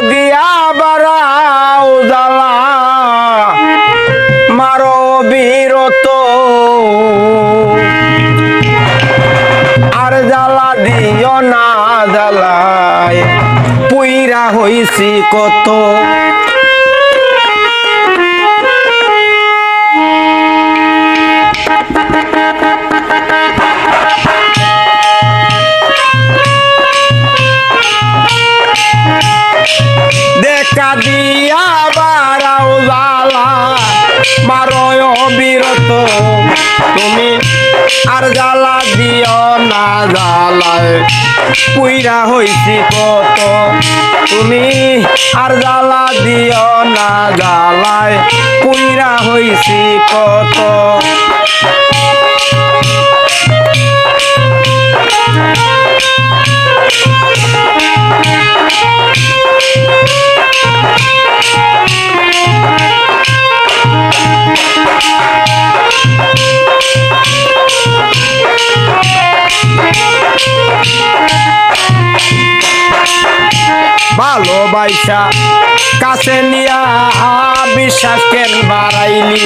দিয়া বাড়াও জ্বালা। মারো বিরত। আর জ্বালা দিও না জ্বালায়। পুইরা হইছি কত। পুইরা হইছি কত? তুমি আর জ্বালা দিও না জ্বালায়। পুইরা হইছি কত? ভালোবাসা কাছে নিয়া বিশ্বাস কেন বাড়াইলি।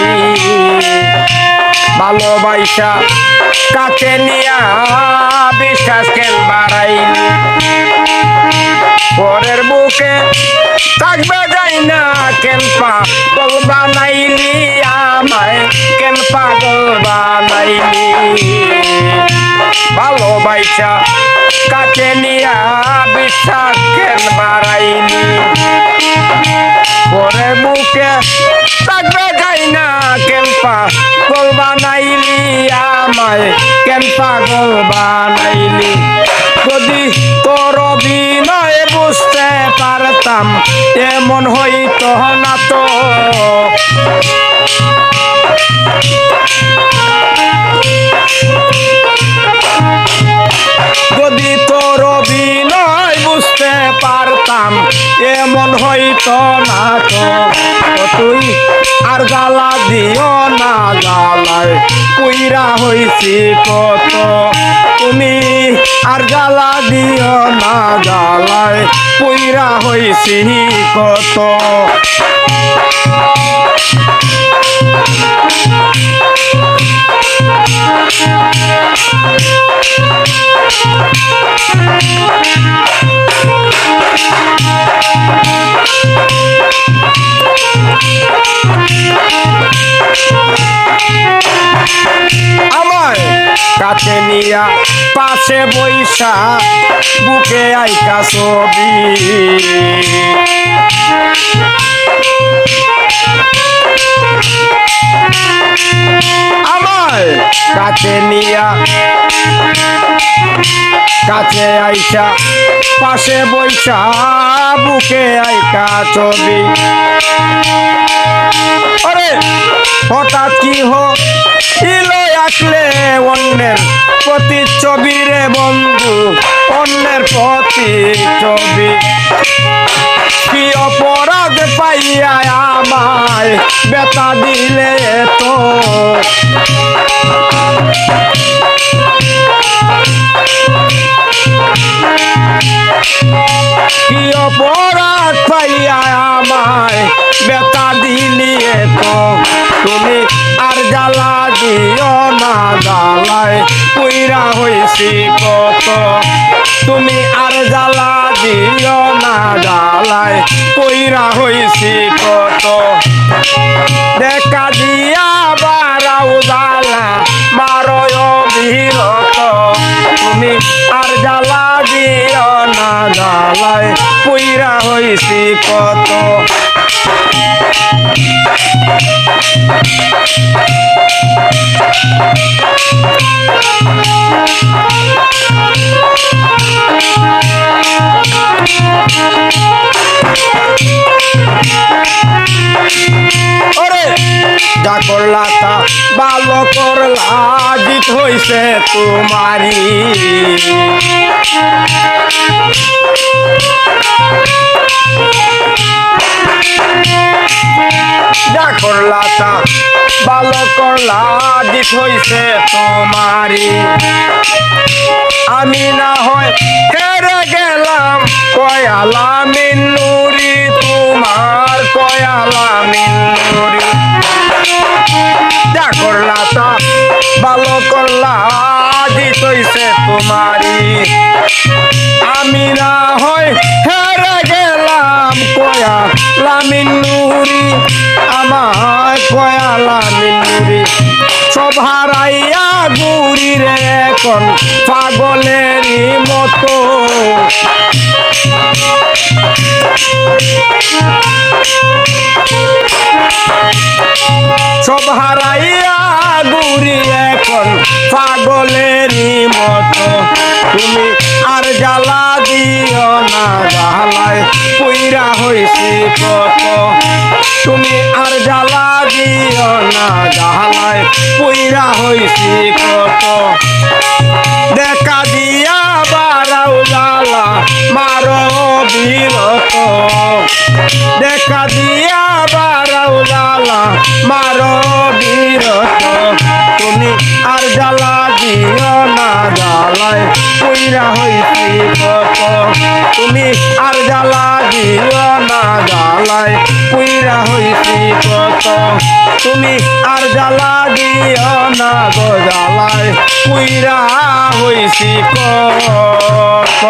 ভালোবাসা কাছে নিয়া বিশ্বাস কেন বাড়াইলি। পরের বুকে থাকবে যাই না কেন পাগল বানাইলি, আমায় কেন পাগল বানাইলি? ভালোবাসা কাছে নিয়া বিশ্বাস কেন বাড়াইলি। পাগল বানাইলি আমায়, কেন পাগল বানাইলি? যদি তোর অভিনয় বুঝতে পারতাম, এমন হইতো না তো। যদি তোর অভিনয় বুঝতে পারতাম, এমন হইতো না তো তুই আর জ্বালা দিও না জ্বালায়। কুইরা হইছি কত। তুমি আর জ্বালা দিও না গালাই কুইরা হইছি কত। নিয়া পাশে বৈশা, বুকে আইকা ছবি। আমার কাছে নিয়া, কাছে আইসা, পাশে বৈশা, বুকে আইকা ছবি। আরে, হঠাৎ কি হো ছবি রে বন্ধু, অন্যের প্রতি ছবি। কি অপরাধ পাইয়া আমায় বেতা দিলে তো? কি অপরাধ পাইয়া আমায় বেতা দিলিয়ে তো? তুমি আর জ্বালা দিও না, জ্বালায় পুইরা হইছি কত। তুমি আর জ্বালা দিও না, জ্বালায় পুইরা হইছি কত। দেখা দিয়া বারাও জ্বালা মারয় বিরত। তুমি আর জ্বালা দিও না, জ্বালায় পুইরা হইছি কত। যা করলা তা ভালো করলা জিত যা করলা তা ভালো করলা জিত হইছে তোমারি আমি না হয় হেরে গেলাম, কয়ালা মিন্নুরি তোমার কয়ালা মিন্নুরি যা করলা তা ভালো করলা জিতইছে তোমারি আমি না হয় মিন্নুরি আমার কয়ালা মিন্নুরি সব হারাইয়া গুড়ি রে এখন পাগলেরই মতো। সব হারাইয়া গুড়ি এখন পাগলেরই মতো। তুমি আর জ্বালা দিও না, জ্বালায় পুইরা হইছি কত। তুমি আর জ্বালা দিও না, জ্বালায় পুইরা হইছি কত। দেখা দিয়া বারাও জ্বালা, মারো বিরত দেখা দিয়া বারাও জ্বালা, মারো বিরত তুমি আর জ্বালা দিও না, জ্বালায় হইছি কত তুমি আর জ্বালা দিও না, জ্বালায় পুইরা হইছি কত। তুমি আর জ্বালা দিও না গো, জ্বালায় পুইরা হইছি কত।